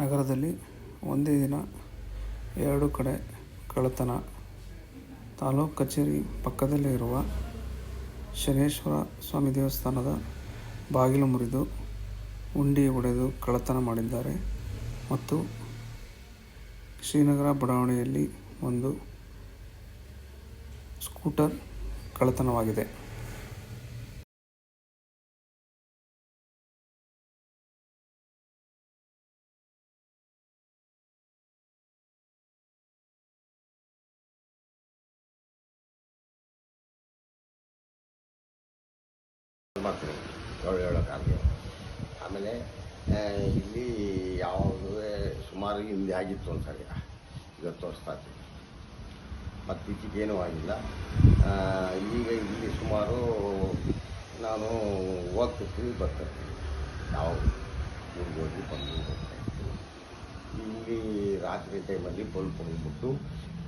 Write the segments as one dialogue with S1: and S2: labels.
S1: ನಗರದಲ್ಲಿ ಒಂದೇ ದಿನ ಎರಡು ಕಡೆ ಕಳ್ಳತನ. ತಾಲೂಕು ಕಚೇರಿ ಪಕ್ಕದಲ್ಲೇ ಇರುವ ಶನೇಶ್ವರ ಸ್ವಾಮಿ ದೇವಸ್ಥಾನದ ಬಾಗಿಲು ಮುರಿದು ಉಂಡಿ ಒಡೆದು ಕಳ್ಳತನ ಮಾಡಿದ್ದಾರೆ ಮತ್ತು ಶ್ರೀನಗರ ಬಡಾವಣೆಯಲ್ಲಿ ಒಂದು ಸ್ಕೂಟರ್ ಕಳ್ಳತನವಾಗಿದೆ.
S2: ಮಾಡ್ತೀನಿ ಏಳು ಏಳು ಕಾಲಿಗೆ ಆಮೇಲೆ ಇಲ್ಲಿ ಯಾವುದು ಸುಮಾರು ಹಿಂದೆ ಆಗಿತ್ತು ಒಂದು ಸರಿ ಇವತ್ತು ತೋರಿಸ್ತಾ ಇರ್ತೀನಿ ಮತ್ತು ಇತ್ತೀಚೆಗೇನೂ ಆಗಿಲ್ಲ. ಈಗ ಇಲ್ಲಿ ಸುಮಾರು ನಾನು ಹೋಗ್ತಿರ್ತೀನಿ ಬರ್ತಿರ್ತೀನಿ. ನಾವು ಊರಿಗೆ ಹೋಗಿ ಬಂದು ಇಲ್ಲಿ ರಾತ್ರಿ ಟೈಮಲ್ಲಿ ಬಲ್ಪ್ ಹೋಗ್ಬಿಟ್ಟು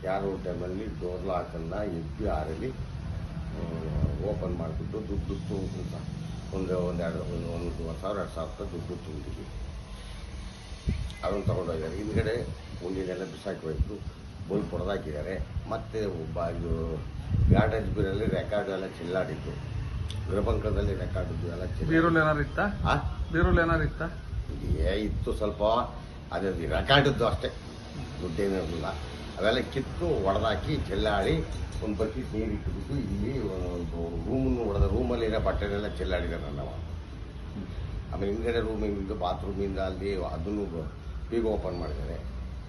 S2: ಯಾರೋ ಟೈಮಲ್ಲಿ ಡೋರ್ ಲಾಕನ್ನು ಎಬ್ಬಿ ಆರಲ್ಲಿ ಓಪನ್ ಮಾಡಿಬಿಟ್ಟು ದುಡ್ಡು ತುಂಬ ಒಂದು ಒಂದೆರಡು ಒಂದು ಒಂದು ಸಾವಿರ ಎರಡು ಸಾವಿರ ರೂಪಾಯಿ ದುಡ್ಡು ತುಂಬಿದ್ದೀವಿ ಅದನ್ನು ತೊಗೊಂಡೋಗಿದ್ದಾರೆ. ಹಿಂದ್ಗಡೆ ಮುಂದಿನೆಲ್ಲ ಬಿಸಾಕಿ ಹೋಯಿತು ಬಲ್ಪ್ ಹೊಡೆದಾಕಿದ್ದಾರೆ. ಮತ್ತು ಒಬ್ಬ ಇದು ಗಾರ್ಡೇಜ್ ಬೀರಲ್ಲಿ ರೆಕಾರ್ಡ್ ಎಲ್ಲ ಚೆಲ್ಲಾಡಿತ್ತು ಗೃಹಪಂಕದಲ್ಲಿ ರೆಕಾರ್ಡ್ ಎಲ್ಲ
S1: ಬೀರುಲ್ ಏನಾರು ಇತ್ತಾ?
S2: ಆ?
S1: ಬೀರುಲ್ ಏನಾರು ಇತ್ತಾ?
S2: ಏ ಇತ್ತು ಸ್ವಲ್ಪ. ಅದೇ ರೆಕಾರ್ಡದ್ದು ಅಷ್ಟೇ. ದುಡ್ಡೇನಿರಲಿಲ್ಲ ಅವೆಲ್ಲ ಕಿತ್ತು ಒಡೆದಾಕಿ ಚೆಲ್ಲಾಡಿ ಒಂದು ಬಕೆಟ್ ನೀರು ಇಟ್ಬಿಟ್ಟು ಇಲ್ಲಿ ಒಂದು ರೂಮನ್ನು ಹೊಡೆದ ರೂಮಲ್ಲಿ ಇರೋ ಬಟ್ಟೆನೆಲ್ಲ ಚೆಲ್ಲಾಡಿದ್ದಾರೆ ನಾವು ಆಮೇಲೆ ಹಿಂದ್ಗಡೆ ರೂಮಿಂದ ಬಾತ್ರೂಮಿಂದ ಅಲ್ಲಿ ಅದನ್ನು ಬೀಗ ಓಪನ್ ಮಾಡಿದ್ದಾರೆ.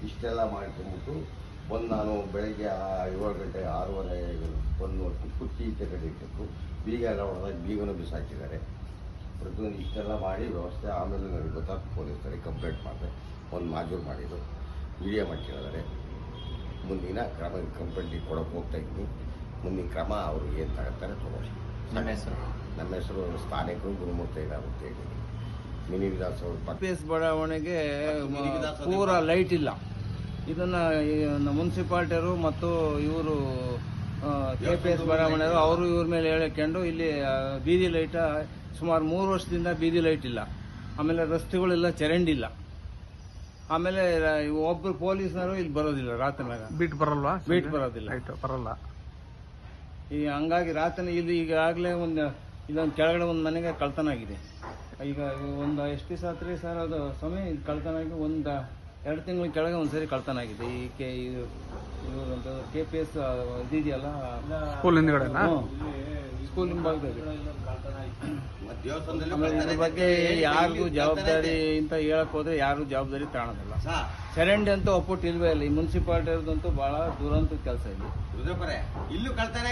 S2: ಇಷ್ಟೆಲ್ಲ ಮಾಡ್ಕೊಂಬಿಟ್ಟು ಬಂದು ನಾನು ಬೆಳಗ್ಗೆ ಏಳು ಗಂಟೆ ಆರೂವರೆ ಬಂದು ಕುರ್ಚಿ ಈಚೆ ಕಡೆ ಇಟ್ಟಿದ್ದು, ಬೀಗ ಎಲ್ಲ ಹೊಡೆದಾಗ ಬೀಗನೂ ಬಿಸಾಕಿದ್ದಾರೆ. ಪ್ರತಿಯೊಂದು ಇಷ್ಟೆಲ್ಲ ಮಾಡಿ ವ್ಯವಸ್ಥೆ ಆಮೇಲೆ ನನಗೆ ಗೊತ್ತಾಗ್ತು ಪೊಲೀಸರಿಗೆ ಕಂಪ್ಲೇಂಟ್ ಮಾಡಿದೆ ಒಂದು ಮಾಜೂರು ಮಾಡಿದ್ದು. ವಿಡಿಯೋ ಮಾಡ್ಕೊಂಡಿದ್ದಾರೆ ಮುಂದಿನ ಕ್ರಮ ಕಂಪ್ಲೇಂಟ್ ಕೊಡೋಕೆ ಹೋಗ್ತಾ ಇದ್ದೀನಿ ಮುಂದಿನ ಕ್ರಮ ಅವರು ಏನು ತಗೋತಾರೆ ತಗೊಳ್ಳಿ
S3: ನಮ್ಮ ಹೆಸರು.
S2: ನಮ್ಮ ಹೆಸರು ಸ್ಥಾನಿಕರು ಗುರುಮೂರ್ತಿ ಇದ್ದಾರೆ ಅಂತ ಹೇಳಿ ಮಿನಿ ವಿಧಾನಸೌಧ ಅವರು
S3: ಪಿ ಎಸ್ ಬಡಾವಣೆಗೆ ಪೂರ ಲೈಟ್ ಇಲ್ಲ. ಇದನ್ನು ಮುನ್ಸಿಪಾಲ್ಟಿಯರು ನಮ್ಮ ಮುನ್ಸಿಪಾಲ್ಟಿಯವರು ಮತ್ತು ಇವರು ಕೆ ಪಿ ಎಸ್ ಬಡಾವಣೆಯವರು ಅವರು ಇವ್ರ ಮೇಲೆ ಹೇಳಿಕೊಂಡು ಇಲ್ಲಿ ಬೀದಿ ಲೈಟ ಸುಮಾರು ಮೂರು ವರ್ಷದಿಂದ ಬೀದಿ ಲೈಟ್ ಇಲ್ಲ. ಆಮೇಲೆ ರಸ್ತೆಗಳೆಲ್ಲ ಚರಂಡಿ ಇಲ್ಲ ಆಮೇಲೆ ಒಬ್ರು ಪೊಲೀಸ್ನವರು ಇಲ್ಲಿ ಬರೋದಿಲ್ಲ ರಾತ್ರಿನಾಗ
S1: ಬಿಟ್ಟು ಬರಲ್ವಾ?
S3: ಬಿಟ್ಟು ಬರೋದಿಲ್ಲ.
S1: ಆಯ್ತು ಬರಲ್ಲ.
S3: ಈ ಹಂಗಾಗಿ ರಾತ್ರಿ ಇಲ್ಲಿ ಈಗಾಗಲೇ ಒಂದು ಇದೊಂದು ಕೆಳಗಡೆ ಒಂದು ಮನೆಗೆ ಕಳ್ತನ ಆಗಿದೆ. ಈಗ ಒಂದು ಎಷ್ಟು ದಿವಸ ಆತ್ರಿ ಸರ್ ಅದು? ಸಮಯ ಕಳ್ತನ ಆಗಿ ಒಂದು ಎರಡು ತಿಂಗಳ ಕೆಳಗೆ ಒಂದು ಸರಿ ಕಳ್ತನ ಆಗಿದೆ. ಈ ಕೆ ಇದು ಕೆ ಪಿ ಎಸ್ ಇದೆಯಲ್ಲ
S1: ಸ್ಕೂಲ್ ಹಿಂದ್ಗಡೆ
S3: ಸ್ಕೂಲ್ ಹಿಂಭಾಗದಲ್ಲಿ ಆಮೇಲೆ ಇದ್ರ ಬಗ್ಗೆ ಯಾರಿಗೂ ಜವಾಬ್ದಾರಿ ಅಂತ ಹೇಳಕ್ ಹೋದ್ರೆ ಯಾರು ಜವಾಬ್ದಾರಿ ತಗೊಳೋದಿಲ್ಲ ಚರಂಡಿ ಅಂತೂ ಒಪ್ಪಟ್ಟು ಇಲ್ವೇ ಇಲ್ಲ. ಈ ಮುನ್ಸಿಪಾಲ್ಟಿ ಬಹಳ ದುರಂತ ಕೆಲಸ ಇದೆ
S2: ಇಲ್ಲೂ ಕಳ್ತಾನೆ